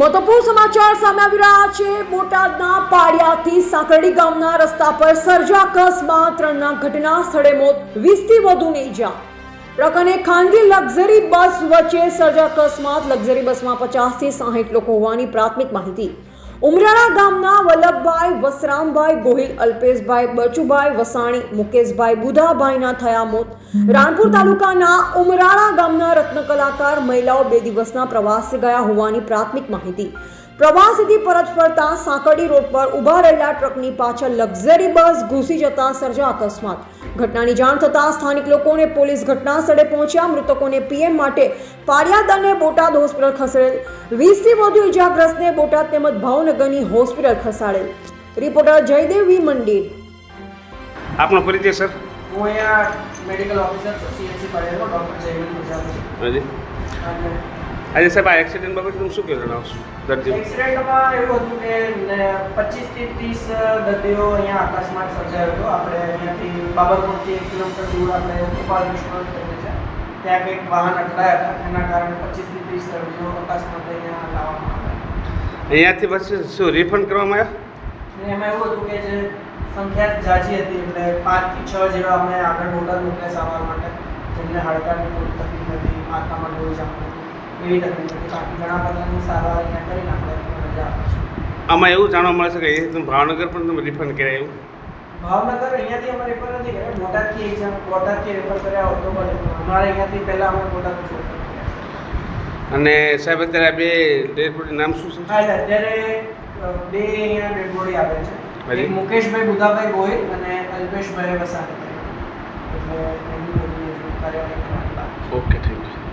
મહત્વપૂર્ણ સમાચાર સામે આવી રહ્યા છે. બોટાદના પાડિયાથી સાંકરડી ગામના રસ્તા પર સર્જા અકસ્માત. ત્રણના ઘટના સ્થળે મોત, વીસથી વધુને ઇજા પ્રકરણે ખાનગી લક્ઝરી બસ વચ્ચે સર્જા અકસ્માત. લક્ઝરી બસમાં પચાસથી સાહીઠ લોકો હોવાની પ્રાથમિક માહિતી. ઉમરાળા ગામના વલ્લભભાઈ વસરામભાઈ ગોહિલ અલ્પેશભાઈ બચુભાઈ વસાણી મુકેશભાઈ બુધાભાઈના થયા મોત. રાણપુર તાલુકાના ઉમરાળા ગામના રત્ન કલાકાર મહિલાઓ બે દિવસના પ્રવાસે ગયા હોવાની પ્રાથમિક માહિતી. પ્રવાસેથી પરત ફરતા સાંકડી રોડ પર ઊભા રહેલા ટ્રકની પાછળ લક્ઝરી બસ ઘૂસી જતા સર્જા અકસ્માત. ઘટનાની જાણ થતાં સ્થાનિક લોકોને પોલીસ ઘટના સ્થળે પહોંચ્યા. મૃતકોને પીએમ માટે પાડિયાદ અને બોટાદ હોસ્પિટલ ખસેડેલ. વીસથી વધુ ઇજાગ્રસ્તને બોટાદ તેમજ ભાવનગરની હોસ્પિટલ ખસાડેલ. રિપોર્ટર જયદેવ વી મંડી આપનો પરિચય સર? હું અહીંયા મેડિકલ ઓફિસર સીએસસી પાડેલો ડોક્ટર જયવીર ગુજરાતી હાજી. આજે સાહેબ આ એક્સિડન્ટ બાબતે તમે શું કહેવા જણાવશો દર્દી એક્સિડન્ટમાં એવું હતું કે પચીસથી ત્રીસ દર્દીઓ અહીંયા અકસ્માત સર્જાયો હતો. આપણે અહીંયાથી બાબરપુરથી એક કિલોમીટર દૂર આપણે ગોપાલ વિશ્વનાથ કરીએ છીએ ત્યાં કંઈક વાહન અટકાયા હતા. એના કારણે પચીસથી ત્રીસ દર્દીઓ અકસ્માત અહીંયા લાવવામાં આવ્યા. અહીંયાથી પછી શું રિફંડ કરવામાં આવ્યા? એમાં એવું હતું કે જે સંખ્યા જાજી હતી એટલે પાંચથી છ જેવા અમે આગળ બોટાદ મોકલ્યા સારવાર માટે જેમને હાડકાની કોઈ તકલીફ હતી માથામાં લોહી જમતું એવી તકલીફ બાકી ઘણા બધાની સારવાર અહીંયા કરીને આપણે રજા આમાં એવું જાણવા મળે છે કે તમે ભાવનગર પણ તમે રિફંડ કર્યા એવું? ભાવનગર અહીંયાથી અમે રેફર નથી કર્યા. બોટાદથી એક્ઝામ બોટાદથી રેફર કર્યા હોત પણ અમારે અહીંયાથી પહેલાં અમે બોટાદ અને સાહેબ અત્યારે આ બે ડેડ બોડી નામ શું છે? હા અત્યારે બે અહીંયા ડેડ બોડી આવે છે. એક મુકેશભાઈ બુધાભાઈ ગોહિલ અને અલ્પેશભાઈ વસાણી એટલે એમની બધી કાર્યવાહી. Okay thank you.